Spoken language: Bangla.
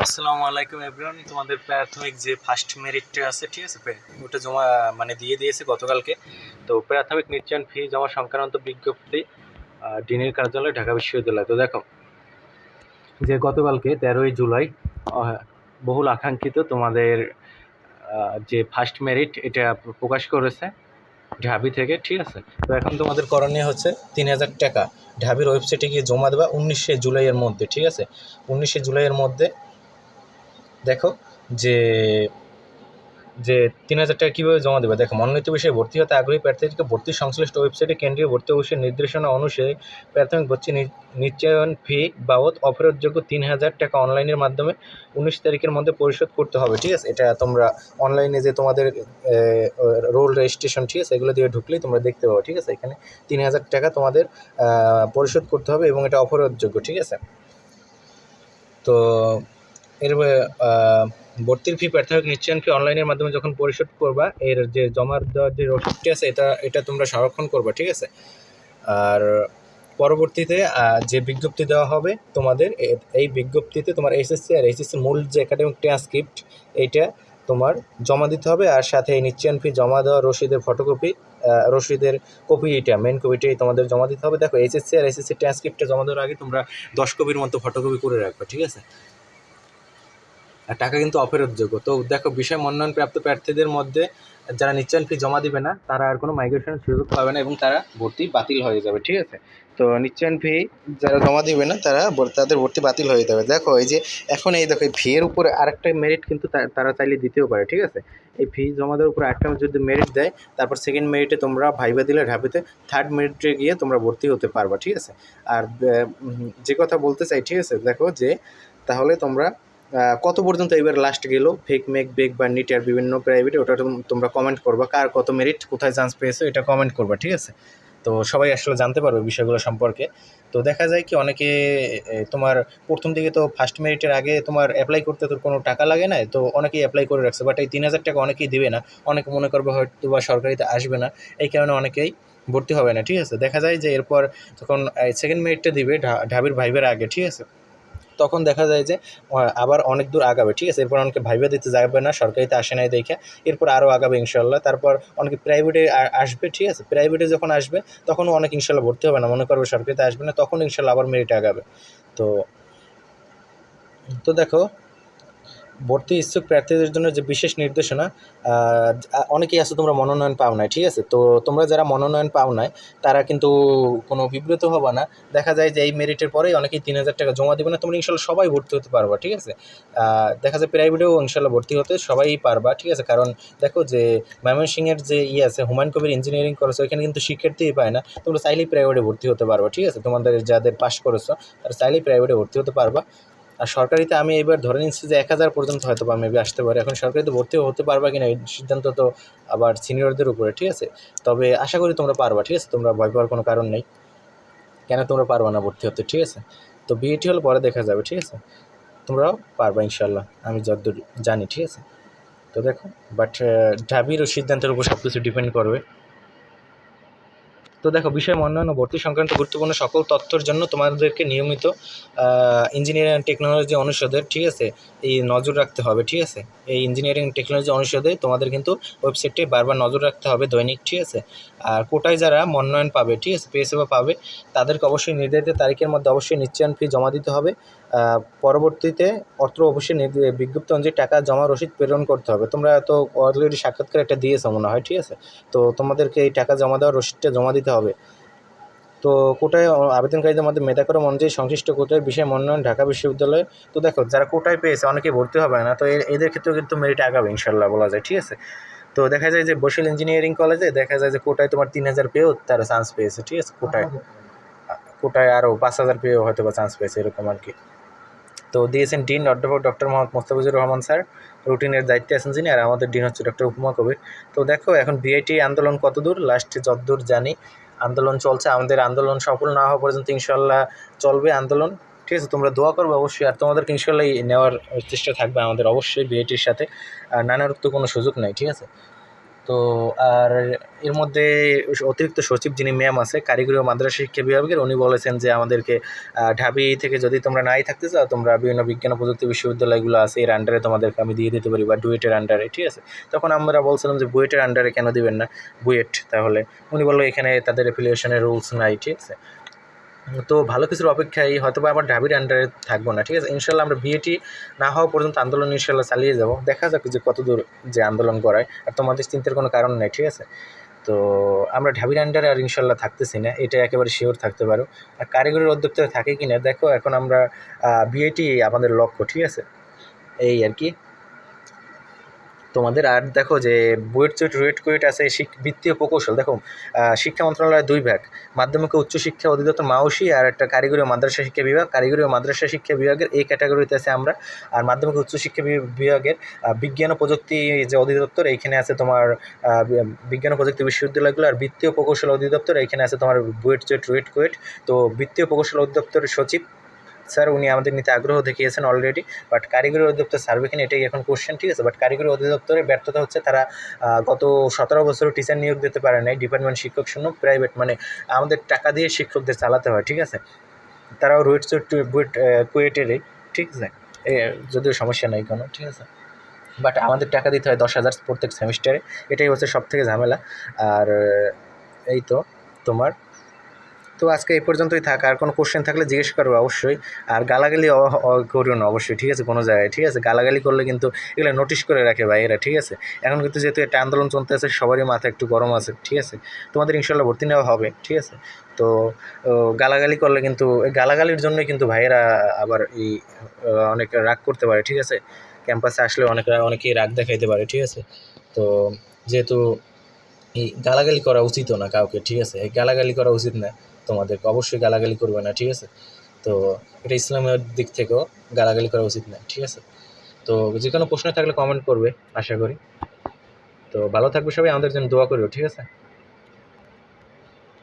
আসসালামু আলাইকুম এভরিওয়ান তোমাদের প্রাথমিক যে ফার্স্ট মেরিটটা আছে, ঠিক আছে ওটা জমা মানে দিয়ে দিয়েছে গতকালকে। তো প্রাথমিক নিশ্চয়ন ফি জমা সংক্রান্ত বিজ্ঞপ্তি ডিনের কার্যালয়, ঢাকা বিশ্ববিদ্যালয়। তো দেখো, যে গতকালকে তেরোই জুলাই বহুল আকাঙ্ক্ষিত তোমাদের যে ফার্স্ট মেরিট এটা প্রকাশ করেছে ঢাবি থেকে, ঠিক আছে? তো এখন তোমাদের করণীয় হচ্ছে তিন হাজার টাকা। ঢাবির ওয়েবসাইটে গিয়ে জমা দেবা উনিশে জুলাইয়ের মধ্যে, ঠিক আছে? উনিশে জুলাইয়ের মধ্যে দেখো যে যে তিন হাজার টাকা কীভাবে জমা দেবে? দেখো, মনোনীত বিষয়ে ভর্তি হতে আগ্রহী প্রার্থীদেরকে ভর্তি সংশ্লিষ্ট ওয়েবসাইটে কেন্দ্রীয় ভর্তি অবশ্যই নির্দেশনা অনুসারে প্রাথমিক ভর্তি নিশ্চয়ন ফি বাবদ অফেরতযোগ্য তিন হাজার টাকা অনলাইনের মাধ্যমে উনিশ তারিখের মধ্যে পরিশোধ করতে হবে, ঠিক আছে? এটা তোমরা অনলাইনে যে তোমাদের রোল রেজিস্ট্রেশন, ঠিক আছে? এগুলো দিয়ে ঢুকলেই তোমরা দেখতে পাবো, ঠিক আছে? এখানে তিন হাজার টাকা তোমাদের পরিশোধ করতে হবে এবং এটা অফেরতযোগ্য, ঠিক আছে? তো এর ভর্তির ফি প্রাথমিক নিশ্চয়ন ফি অনলাইনের মাধ্যমে যখন পরিশোধ করবা, এর যে জমা দেওয়ার যে রসিদটি আছে, এটা এটা তোমরা সংরক্ষণ করবা, ঠিক আছে? আর পরবর্তীতে যে বিজ্ঞপ্তি দেওয়া হবে তোমাদের এই বিজ্ঞপ্তিতে তোমার এসএসসি আর এইচএসসি মূল যে একাডেমিক ট্রান্সক্রিপ্ট এইটা তোমার জমা দিতে হবে আর সাথে এই নিশ্চয়ন ফি জমা দেওয়া রসিদের ফটোকপি রসিদের কপি এটা মেন কপিটাই তোমাদের জমা দিতে হবে। দেখো এইচএসসি আর এসএসসি ট্রান্সক্রিপ্টটা জমা দেওয়ার আগে তোমরা দশ কপির মতো ফটোকপি করে রাখবে, ঠিক আছে? টাকা কিন্তু অফেরতযোগ্য তো দেখো, বিষয় মনোনয়ন প্রাপ্ত প্রার্থীদের মধ্যে যারা নিশ্চয়ন ফি জমা দিবে না, তারা আর কোনো মাইগ্রেশনের সুযোগ পাবে না এবং তারা ভর্তি বাতিল হয়ে যাবে, ঠিক আছে? তো নিশ্চয়ন ফি যারা জমা দিবে না, তারা তাদের ভর্তি বাতিল হয়ে যাবে। দেখো, এই যে এখন এই দেখো, এই ফি এর উপরে আরেকটা মেরিট কিন্তু তারা চাইলে দিতেও পারে, ঠিক আছে? এই ফি জমা দেওয়ার উপরে একটা যদি মেরিট দেয়, তারপর সেকেন্ড মেরিটে তোমরা ভাইবা দিলে, ঢাবিতে থার্ড মেরিটে গিয়ে তোমরা ভর্তি হতে পারবা, ঠিক আছে? আর যে কথা বলতে চাই, ঠিক আছে? দেখো যে তাহলে তোমরা কত পর্যন্ত এবার লাস্ট গেলো? ফেক মেক বেক বা নিটার বিভিন্ন প্রাইভেটে ওটা তোম- তোমরা কমেন্ট করবা। কার কত মেরিট কোথায় চান্স পেয়েছ, এটা কমেন্ট করবা, ঠিক আছে? তো সবাই আসলে জানতে পারবে বিষয়গুলো সম্পর্কে। তো দেখা যায় কি অনেকে তোমার প্রথম দিকে তো ফার্স্ট মেরিটের আগে তোমার অ্যাপ্লাই করতে তোর কোনো টাকা লাগে না, তো অনেকেই অ্যাপ্লাই করে রাখছে। বাট এই তিন হাজার টাকা অনেকেই দিবে না। অনেকে মনে করবে হয়তো বা সরকারিতে আসবে না। এই কারণে অনেকেই ভর্তি হবে না, ঠিক আছে? দেখা যায় যে এরপর যখন সেকেন্ড মেরিটটা দিবে ঢাবির ভাইবের আগে, ঠিক আছে? তখন দেখা যায় যে আবার অনেক দূর আগাবে, ঠিক আছে? এরপর অনেকে ভাইবা দিতে যাবে না, সরকারিতে আসে নাই দেখে। এরপর আরও আগাবে ইনশাল্লাহ তারপর অনেকে প্রাইভেটে আসবে, ঠিক আছে? প্রাইভেটে যখন আসবে, তখন অনেক ইনশাল্লাহ ভর্তি হবে না। মনে করবে সরকারিতে আসবে না, তখন ইনশাল্লাহ আবার মেরিটে আগাবে। তো তো দেখো ভর্তি ইচ্ছুক প্রার্থীদের জন্য যে বিশেষ নির্দেশনা অনেকেই আছে তোমরা মনোনয়ন পাও নাই, ঠিক আছে? তো তোমরা যারা মনোনয়ন পাও নাই, তারা কিন্তু কোনো বিব্রত হবে না। দেখা যায় যে এই মেরিটের পরেই অনেকেই তিন হাজার টাকা জমা দেবে না, তোমরা ইনশাল্লাহ সবাই ভর্তি হতে পারবা, ঠিক আছে? দেখা যায় প্রাইভেটেও ইনশাল্লাহ ভর্তি হতে সবাই পারবা, ঠিক আছে? কারণ দেখো যে ময়মনসিংহের যে ইয়ে আছে, হুমায়ুন কবির ইঞ্জিনিয়ারিং করেছ এখানে কিন্তু শিক্ষার্থীই পায় না, তোমরা চাইলেই প্রাইভেটে ভর্তি হতে পারবা, ঠিক আছে? তোমাদের যাদের পাস করেছ, তারা চাইলেই প্রাইভেটে ভর্তি হতে পারবা। আর সরকারিতে আমি এবার ধরে নিচ্ছি যে এক হাজার পর্যন্ত হয়তো বা মেবি আসতে পারে। এখন সরকারিতে ভর্তি হতে পারবা কিনা এই সিদ্ধান্ত তো আবার সিনিয়রদের উপরে, ঠিক আছে? তবে আশা করি তোমরা পারবা, ঠিক আছে? তোমরা ভয় পাওয়ার কোনো কারণ নেই। কেন তোমরা পারবা না ভর্তি হতে, ঠিক আছে? তো বিএটি হলে পরে দেখা যাবে, ঠিক আছে? তোমরাও পারবা ইনশাল্লাহ আমি যতদূর জানি, ঠিক আছে? তো দেখো বাট ঢাবির সিদ্ধান্তের উপর সব কিছু ডিপেন্ড করবে। তো দেখো, বিষয় মনোনয়ন ও ভর্তি সংক্রান্ত গুরুত্বপূর্ণ সকল তথ্যের জন্য তোমাদেরকে নিয়মিত ইঞ্জিনিয়ারিং অ্যান্ড টেকনোলজি অনুষদের ঠিক আছে, এই নজর রাখতে হবে, ঠিক আছে? এই ইঞ্জিনিয়ারিং টেকনোলজি অনুষদে তোমাদের কিন্তু ওয়েবসাইটে বারবার নজর রাখতে হবে দৈনিক, ঠিক আছে? আর কোটায় যারা মনোনয়ন পাবে, ঠিক আছে পেয়ে সেবা পাবে, তাদেরকে অবশ্যই নির্ধারিত তারিখের মধ্যে অবশ্যই নিশ্চয়ন ফি জমা দিতে হবে। পরবর্তীতে অত্র অবশ্যই বিজ্ঞপ্তি অনুযায়ী টাকা জমা রসিদ প্রেরণ করতে হবে। তোমরা তো অলরেডি সাক্ষাৎকার একটা দিয়েছ মনে হয় ঠিক আছে? তো তোমাদেরকে এই টাকা জমা দেওয়ার রসিদটা জমা দিতে হবে। তো কোটায় আবেদনকারীদের মধ্যে মেধাক্রম অনুযায়ী সংশ্লিষ্ট কোটায় বিষয় মনোনয়ন ঢাকা বিশ্ববিদ্যালয়ে তো দেখো যারা কোটায় পেয়েছে অনেকে ভর্তি হবে না তো এদের ক্ষেত্রেও কিন্তু মেরিট আগাবে ইনশাল্লাহ বলা যায় ঠিক আছে? তো দেখা যায় যে বসিল ইঞ্জিনিয়ারিং কলেজে দেখা যায় যে কোটায় তোমার তিন হাজার পেয়েও তারা চান্স পেয়েছে ঠিক আছে? কোটায় কোটায় আরও পাঁচ হাজার পেয়েও হয়তো বা চান্স পেয়েছে এরকম আর কি। তো দিয়েছেন ডিন অধ্যাপক ডক্টর মোহাম্মদ মোস্তাফিজুর রহমান স্যার। রুটিনের দায়িত্বে আছেন যিনি, আর আমাদের ডিন হচ্ছে ডক্টর উপমা কবির। তো দেখো, এখন বিআইটি আন্দোলন কত দূর লাস্টে যতদূর জানি। আন্দোলন চলছে, আমাদের আন্দোলন সফল না হওয়া পর্যন্ত ইনশাল্লাহ চলবে আন্দোলন। ঠিক আছে, তোমরা দোয়া করবে অবশ্যই, আর তোমাদেরকে ইনশাল্লাহ নেওয়ার চেষ্টা থাকবে আমাদের অবশ্যই বিআইটির সাথে। নানারত্ব কোনো সুযোগ নাই, ঠিক আছে? তো আর এর মধ্যে অতিরিক্ত সচিব যিনি ম্যাম আছে, কারিগরি ও মাদ্রাসা শিক্ষা বিভাগের, উনি বলেছেন যে আমাদেরকে ঢাবি থেকে যদি তোমরা নাই থাকতে চাও, তোমরা বিভিন্ন বিজ্ঞান প্রযুক্তি বিশ্ববিদ্যালয়গুলো আছে, এর আন্ডারে তোমাদেরকে আমি দিয়ে দিতে পারি, বা ডুয়েটের আন্ডারে ঠিক আছে? তখন আমরা বলছিলাম যে বুয়েটের আন্ডারে কেন দিবেন না? বুয়েট তাহলে। উনি বলল, এখানে তাদের অ্যাফিলিয়েশনের রুলস নাই, ঠিক আছে? তো ভালো কিছুর অপেক্ষায় হয়তো বা আবার ঢাবির আন্ডারে থাকব না, ঠিক আছে? ইনশাল্লাহ আমরা বিএটি না হওয়া পর্যন্ত আন্দোলন ইনশাল্লাহ চালিয়ে যাব। দেখা যাক যে কত দূর যে আন্দোলন করায় আর তোমাদের চিন্তার কোনো কারণ নেই, ঠিক আছে? তো আমরা ঢাবির আন্ডারে আর ইনশাল্লাহ থাকতেছি না, এটা একেবারে শিওর থাকতে পারো। আর কারিগরি উদ্যোক্তা থাকে কি না দেখো, এখন আমরা বিএটি আমাদের লক্ষ্য, ঠিক আছে? এই আর কি। তোমাদের, আর দেখো যে বুয়েট চুয়েট রুয়েট কুয়েট আছে বৃত্তীয় প্রকৌশল, দেখো শিক্ষা মন্ত্রণালয়ের দুই ভাগ, মাধ্যমিক উচ্চশিক্ষা অধিদপ্তর মাউসি আর একটা কারিগরি মাদ্রাসা শিক্ষা বিভাগ। কারিগরি ও মাদ্রাসা শিক্ষা বিভাগের এই ক্যাটাগরিতে আছে আমরা, আর মাধ্যমিক উচ্চশিক্ষা বিভাগের বিজ্ঞান ও প্রযুক্তি যে অধিদপ্তর, এইখানে আছে তোমার বিজ্ঞান ও প্রযুক্তি বিশ্ববিদ্যালয়গুলো, আর বৃত্তীয় প্রকৌশল অধিদপ্তর, এইখানে আছে তোমার বুয়েট চুয়েট রুয়েট কুয়েট তো বৃত্তীয় প্রকৌশল অধিদপ্তরের সচিব স্যার, উনি আমাদের নিতে আগ্রহ দেখিয়েছেন অলরেডি বাট কারিগরি অধিদপ্তর সার্ভেখানে এটাই এখন কোশ্চেন ঠিক আছে? বাট কারিগরি অধিদপ্তরের ব্যর্থতা হচ্ছে তারা গত সতেরো বছর টিচার নিয়োগ দিতে পারে নাই ডিপার্টমেন্ট শিক্ষক শূন্য প্রাইভেট মানে আমাদের টাকা দিয়ে শিক্ষকদের চালাতে হয়, ঠিক আছে? তারাও রুয়েট কুয়েটেরই, ঠিক আছে? যদিও সমস্যা নাই কোনো, ঠিক আছে? বাট আমাদের টাকা দিতে হয় দশ হাজার প্রত্যেক সেমিস্টারে এটাই হচ্ছে সব থেকে ঝামেলা। আর, এই তো তোমার তো আজকে এই পর্যন্তই থাক। আর কোনো কোশ্চেন থাকলে জিজ্ঞেস করবে অবশ্যই। আর গালাগালি করিও না অবশ্যই, ঠিক আছে? কোনো জায়গায়, ঠিক আছে? গালাগালি করলে কিন্তু এগুলো নোটিশ করে রাখে ভাই এরা ঠিক আছে? এখন কিন্তু যেহেতু একটা আন্দোলন চলতে আছে, সবারই মাথা একটু গরম আছে, ঠিক আছে? তোমাদের ইনশাল্লাহ ভর্তি নেওয়া হবে, ঠিক আছে? তো গালাগালি করলে কিন্তু, এই গালাগালির জন্যই কিন্তু ভাইয়েরা আবার এই অনেক রাগ করতে পারে, ঠিক আছে? ক্যাম্পাসে আসলে অনেক অনেকেই রাগ দেখাইতে পারে, ঠিক আছে? তো, যেহেতু এই গালাগালি করা উচিত না কাউকে, ঠিক আছে? এই গালাগালি করা উচিত না। তোমাদেরকে অবশ্যই গালাগালি করবে না, ঠিক আছে? তো এটা ইসলামের দিক থেকেও গালাগালি করা উচিত না, ঠিক আছে? তো যে কোনো প্রশ্ন থাকলে কমেন্ট করবে, আশা করি। তো ভালো থাকবে সবাই, আমাদের জন্য দোয়া করবে, ঠিক আছে?